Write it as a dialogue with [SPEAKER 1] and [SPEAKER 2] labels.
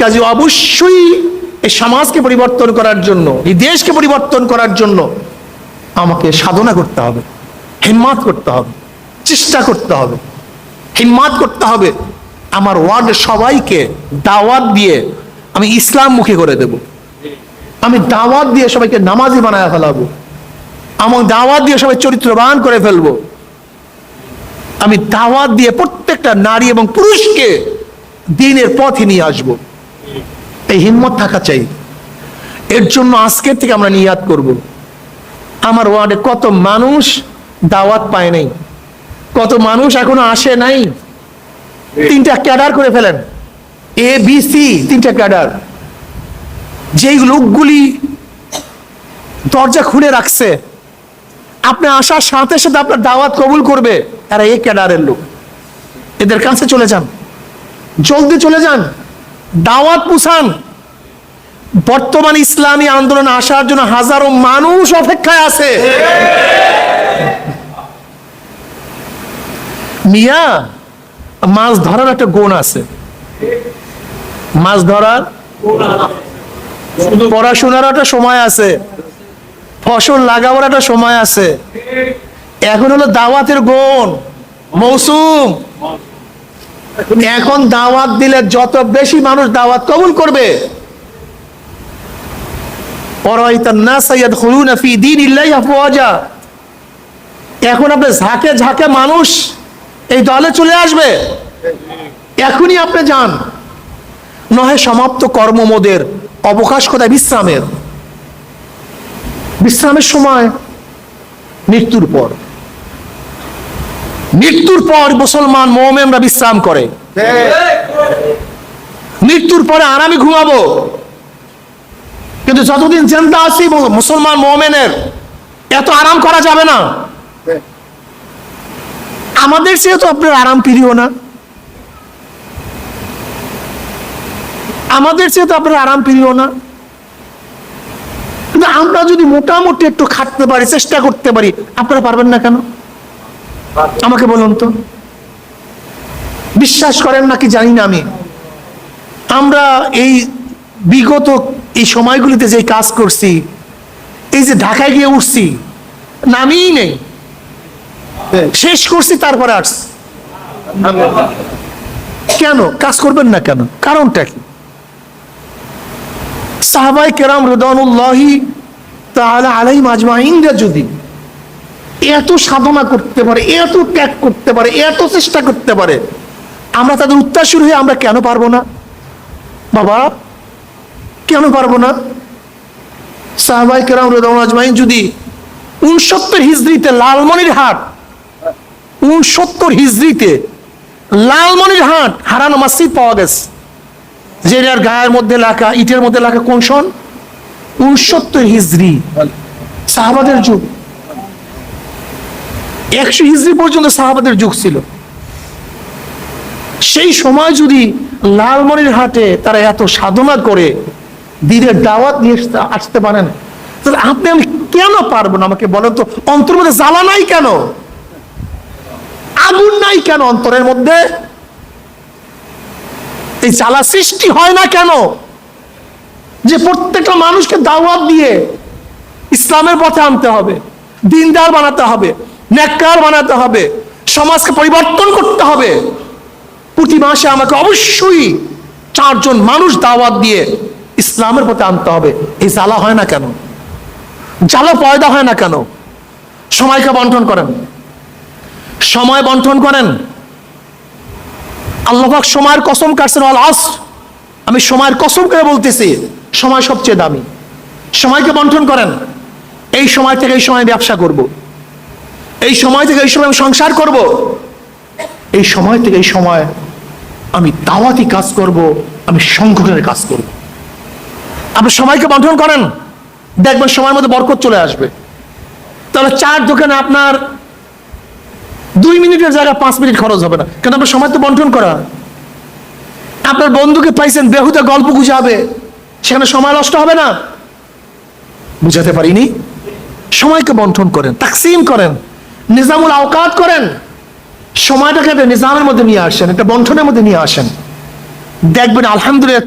[SPEAKER 1] কাজে অবশ্যই এই সমাজকে পরিবর্তন করার জন্য, এই দেশকে পরিবর্তন করার জন্য আমাকে সাধনা করতে হবে, হিম্মাত করতে হবে, চেষ্টা করতে হবে, হিম্মাত করতে হবে। আমার ওয়ার্ডের সবাইকে দাওয়াত দিয়ে আমি ইসলাম মুখী করে দেব। আমি দাওয়াত দিয়ে সবাইকে নামাজি বানায় ফেলাবো। আমার দাওয়াত দিয়ে সবাই চরিত্রবান করে ফেলব। আমি দাওয়াত দিয়ে প্রত্যেকটা নারী এবং পুরুষকে দিনের পথে নিয়ে আসব। এই হিম্মত থাকা চাই। এর জন্য আজকের থেকে আমরা নিয়াদ করব। আমার ওয়ার্ডে কত মানুষ দাওয়াত পায় নাই, কত মানুষ এখনও আসে নাই, তিনটা ক্যাডার করে ফেলেন। এ বি সি তিনটা ক্যাডার। যেই লোকগুলি দরজা খুলে রাখছে, আপনি আসার সাথে সাথে আপনার দাওয়াত কবুল করবে, এরা এই ক্যাডারের লোক। এদের কাছে চলে যান, জলদি চলে যান, দাওয়াত পুষান। বর্তমান ইসলামী আন্দোলন আসার জন্য হাজারো মানুষ অপেক্ষায় আছে। মিয়া, মাছ ধরার একটা গুণ আছে। মাছ ধরার পড়াশোনার একটা সময় আছে। ফসল লাগাবার একটা সময় আছে। এখন হলো দাওয়াতের গুণ। মৌসুম। এখন দাওয়াত দিলে যত বেশি মানুষ দাওয়াত কবুল করবে এখন আপনি ঝাঁকে ঝাঁকে মানুষ এই দলে চলে আসবে। এখনই আপনি যান। নহে সমাপ্ত কর্মমোদের অবকাশ কোথায়? বিশ্রামের। বিশ্রামের সময় মৃত্যুর পর। মৃত্যুর পর মুসলমান মোমেনরা বিশ্রাম করে। মৃত্যুর পরে আরামে ঘুমাবো। কিন্তু যতদিন জিন্দা আছি মুসলমান মোমেনের, এত আরাম করা যাবে না। আমাদের চেয়ে তো আপনার আরাম প্রিয় না। আমাদের চেয়ে তো আপনার আরাম প্রিয় না। কিন্তু আমরা যদি মোটামুটি একটু খাটতে পারি, চেষ্টা করতে পারি, আপনারা পারবেন না কেন? আমাকে বলুন তো। বিশ্বাস করেন নাকি জানি না আমি। আমরা এই বিগত এই সময়গুলিতে যে কাজ করছি এই যে ঢাকায় গিয়ে উঠছি নামিই নেই। শেষ করছি তারপরে আসছি। কেন? কাজ করবেন না কেন? কারণটা কি? সাহাবাই কেরাম রেদানুল্লাহি তাহলে আলাই মাজমাইনরা যদি এত সাধনা করতে পারে এত ত্যাগ করতে পারে এত চেষ্টা করতে পারে আমরা তাদের উত্তাসুর হয়ে আমরা কেন পারব না? বাবা কেন পারব না? সাহবাই কেরাম রেদাউল আজমাইন যদি উনসত্তর হিজড়িতে লালমনির হাট উনসত্তর হিজড়িতে লালমনির হাট, হারানো মসজিদ পাওয়া গেছে। যেটার গায়ের মধ্যে লেখা, ইটের মধ্যে লেখা কোন সন উনসত্তর হিজড়ি। সাহাবাদের যুগ। একশো হিজড়ি পর্যন্ত সাহাবাদের যুগ ছিল। সেই সময় যদি লালমনির হাটে তারা এত সাধনা করে দিনের দাওয়াত নিয়ে আসতে- পারেন তাহলে আপনি আমি কেন পারব না আমাকে বলেন তো? অন্তর মধ্যে জ্বালা নাই কেন? আগুন নাই কেন অন্তরের মধ্যে? এই জ্বালা সৃষ্টি হয় না কেন? যে প্রত্যেকটা মানুষকে দাওয়াত দিয়ে ইসলামের পথে আনতে হবে, দিনদার বানাতে হবে, নেককার বানাতে হবে, সমাজকে পরিবর্তন করতে হবে। প্রতি মাসে আমাকে অবশ্যই চারজন মানুষ দাওয়াত দিয়ে ইসলামের পথে আনতে হবে। এই জ্বালা হয় না কেন? জ্বালা পয়দা হয় না কেন? সময়কে বন্টন করেন। সময় বন্টন করেন। আল্লাহাক সময়ের কসম কাটছেন আস আমি সময়ের কসম করে বলতেছি, সময় সবচেয়ে দামি। সময়কে বন্টন করেন। এই সময় থেকে এই সময় ব্যবসা করব। এই সময় থেকে এই সময় আমি সংসার করব। এই সময় থেকে এই সময় আমি দাওয়াতি কাজ করব, আমি সংগঠনের কাজ করব। আপনি সময়কে বন্টন করেন। দেখবেন সময়ের মধ্যে বরকত চলে আসবে। তাহলে চার দোকানে আপনার দুই মিনিটের জায়গায় পাঁচ মিনিট খরচ হবে না। কেন আপনার সময় তো বন্টন করা। আপনার বন্ধুকে পাইছেন, বেহুদা গল্প গুজাবে সেখানে সময় নষ্ট হবে না। বুঝাতে পারিনি? সময়কে বন্টন করেন, তাকসিম করেন, নিজামুল আওকাত করেন। সময়টাকে নিজামের মধ্যে নিয়ে আসেন, একটা বন্টনের মধ্যে নিয়ে আসেন। দেখবেন আলহামদুলিল্লাহ